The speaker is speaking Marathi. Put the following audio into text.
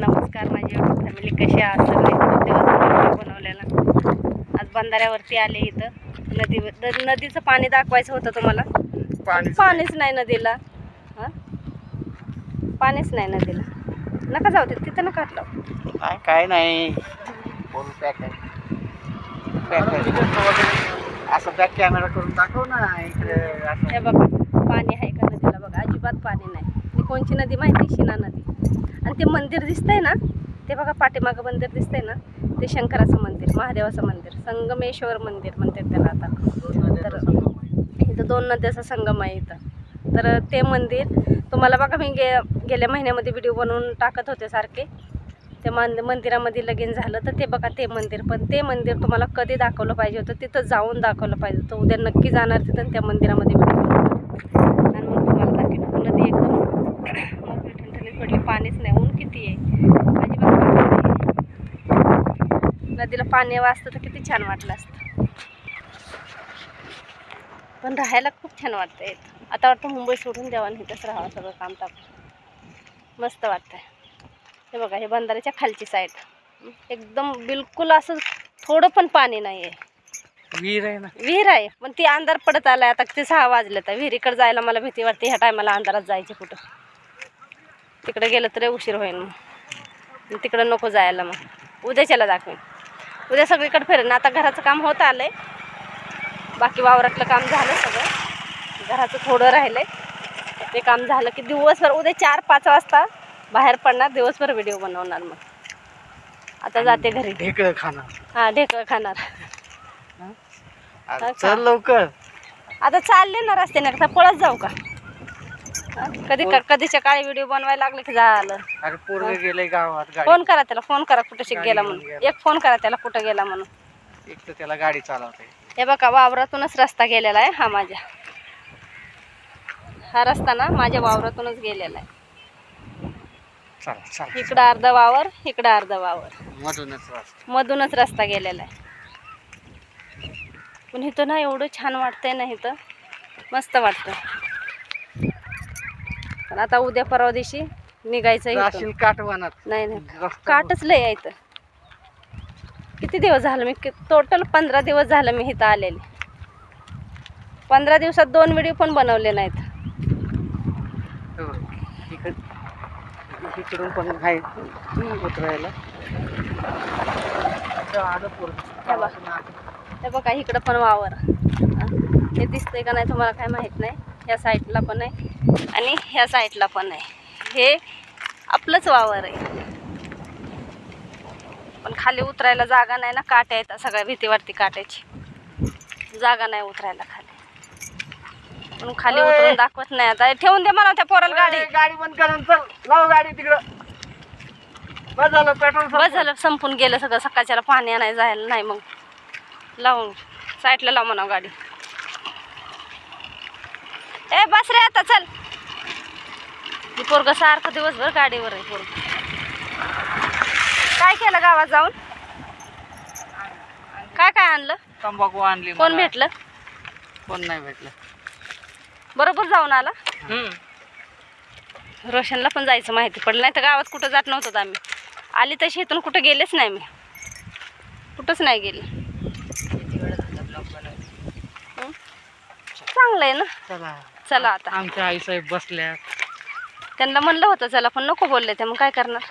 नमस्कार माझी फॅमिली कशी आहात सगळे? खूप दिवस बनवलेला. आज बंधाऱ्यावरती आले इथं. नदी द- नदीचं पाणी दाखवायचं होतं तुम्हाला? पाणी पाणीच नाही नदीला. हां? पाणीच नाही नदीला. नका जाऊ तिथं तिथं नका हाटलं काय काय नाही असं बॅक कॅमेरा करून दाखव ना इकडे असं. हे बघा पाणी आहे का नदीला? बघा अजिबात पाणी नाही. कोणची नदी माहिती शिना नदी. आणि ते मंदिर दिसतंय ना ते बघा पाठीमागं मंदिर दिसतंय ना ते शंकराचं मंदिर महादेवाचं मंदिर संगमेश्वर मंदिर म्हणतात त्याला आता. तर इथं दोन नद्याचा संगम आहे इथं. तर ते मंदिर तुम्हाला बघा मी गे गेल्या महिन्यामध्ये व्हिडिओ बनवून टाकत होते सारखे. ते मंद मंदिरामध्ये लगीन झालं तर ते बघा ते मंदिर. पण ते मंदिर तुम्हाला कधी दाखवलं पाहिजे होतं? तिथं जाऊन दाखवलं पाहिजे होतं. उद्या नक्की जाणार तिथं त्या मंदिरामध्ये व्हिडिओ आणि मग तुम्हाला दाखवलं नदी एकदम मोकळी ठणठणीत पडली पाणीच नाही ऊन किती आहे? अजिबात. नदीला पाणी वाचतं तर किती छान वाटलं असतं. पण राहायला खूप छान वाटतं इथं आता वाटतं मुंबई सोडून द्यावं आणि इथंच राहावं सगळं काम टाकून मस्त वाटतंय. हे बघा हे बंधाऱ्याच्या खालची साईड एकदम बिलकुल असं थोडं पण पाणी नाही आहे विहीर आहे ना? विहीर आहे पण ती अंधार पडत आलाय. आता ते सहा वाजले तर विहिरीकडे जायला मला भीती वाटते. ह्या टायमाला अंधारात जायचे कुठं? तिकडे गेलं तरी उशीर होईल मग तिकडं नको जायला मग. उद्याच्याला दाखवेन. उद्या सगळीकडे फिरेन. आता घराचं काम होत आलंय. बाकी वावरातलं काम झालं सगळं. घराचं थोडं राहिलंय. ते काम झालं की दिवसभर उद्या चार पाच वाजता बाहेर पडणार. दिवसभर व्हिडिओ बनवणार मग. आता जाते घरी. ढेकळं खाणार. हां ढेकळं खाणार? चल लवकर. आता चालले ना रस्त्याने. आता पळत जाऊ का? कधी कधीच्या काळी व्हिडिओ बनवायला लागले की झालं. अरे पोरग गेलंय गावात फोन करा त्याला फोन करा कुठं शिक गेला म्हणून. एक फोन करा त्याला कुठं गेला म्हणून. एक तर त्याला गाडी चालवते. हे बघा वावरातूनच रस्ता गेलेला आहे हा माझ्या. हा रस्ता ना माझ्या वावरातूनच गेलेला आहे. चला चला. इकडं अर्ध वावर इकडं अर्ध वावर. मधूनच रस्ता. मधूनच रस्ता गेलेला आहे. पण इथं ना एवढं छान वाटतंय ना इथं. मस्त वाटतं. पण आता उद्या परवा दिवशी निघायचं काटवानात नाही नाही. काटच लय इथं. किती दिवस झालं मी टोटल पंधरा दिवस झालं मी इथं आलेले. पंधरा दिवसात दोन व्हिडिओ पण बनवले नाहीत. हो. इकड इकडून पण आहे उतरायला. बघ. इकडं पण वावर. हे दिसतंय का नाही तुम्हाला काय माहीत नाही. ह्या साईडला पण आहे आणि ह्या साईडला पण आहे. हे आपलंच वावर आहे. पण खाली उतरायला जागा नाही ना काट्या येतात सगळ्या भीती वाटते काट्याची. जागा नाही उतरायला खाली. म्हणून खाली. उतरून दाखवत नाही आता. ठेवून दे मला त्या पोराला गाडी. गाडी बंद करून चल. लाव गाडी तिकडं. बस झालं पेट्रोल बस झालं संपून गेलं सगळं. सकाळच्याला पाणी आणायला जायला नाही मग. लावून. साईडला लाव म्हणा गाडी. ए बस रे आता चल. ही पोरग सारखं दिवसभर गाडीवर आहे पोरग. काय केलं गावात जाऊन? काय काय आणलं? तंबाखू आणली कोण मला. भेटलं? कोण नाही भेटलं. बरोबर जाऊन आला. रोशनला पण जायचं माहिती पडलं नाही तर गावात कुठं जात नव्हतं आम्ही. आली तशी इथून कुठं गेलेच नाही मी. कुठंच नाही गेले. हं? चांगलं आहे ना? चला. चला आता. आमच्या आई साहेब बसल्या त्यांना म्हणलं होतं चला पण नको बोलले ते मग काय करणार?